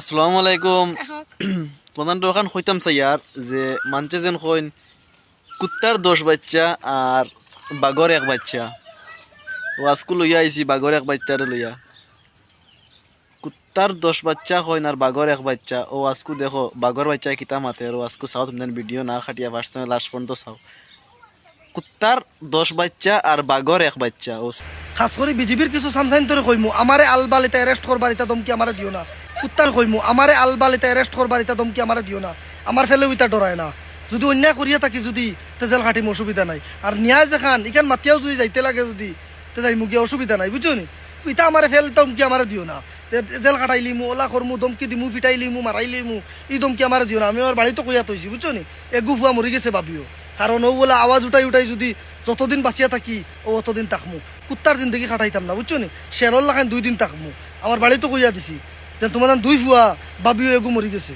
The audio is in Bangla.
আসসালামু আলাইকুম প্রধান দোকান কইতাম চাইয়ার যে মানছে যেন কইন কুত্তার দশ বাচ্চা আর বাঘর এক বাচ্চা। ও আজকু লইয়া আইছি বাঘর এক বাচ্চারে লইয়া। কুত্তার দশ বাচ্চা কইন আর বাঘর এক বাচ্চা। ও আজকু দেখো বাঘর বাচ্চা কিতা মাতে ও আজকু চাও তুমি ভিডিও না খাটিয়া ফার্স্ট লাস্ট পর্যন্ত চাও। কুত্তার দশ বাচ্চা আর বাঘর এক বাচ্চা। ও খাস করে বিজেপির কিছু সামসাইন তোরে কইমু আমারে আলবালিতে অ্যারেস্ট করবার ইতা দমকি আমারে দিও না। কুত্তার কইমু আমারে আলবালিতে অ্যারেস্ট করবার ইতা দমকি আমারে দিও না। আমার ফেলেও ইতা ডরায় না। যদি অন্যায় করিয়া থাকি যদি তেজেল খাটিম অসুবিধা নাই। আর ন্যায় যেখান ইখান মাতিয়াও যদি যাইতে লাগে যদি, তে যাইমু গিয়া অসুবিধা নাই বুঝছ নি? ইতা আমারে ফেল দমকি আমারে দিও না। জেল কাটাইলিমু ওলা করমু দমকি দিমু ফিটাইলিমু মারাইলিমু ই দমকি আমারে দিও না। আমি আমার বাড়িতে কইয়া তৈছি বুঝছ নি? এগু ফুয়া মরি গেছে ভাবিও কারণ ও বলে আওয়াজ উঠাই উঠাই যদি যতদিন বাঁচিয়া থাকি, ও অতদিন থাকমু। কুত্তার জিন্দগি খাটাইতাম না বুঝছ নি? শেরল লাখান দুই দিন থাকমু। আমার বাড়িতে কইয়া দিছি। তোমার দুই ফুয়া বাবিও এগু মরি গেছে।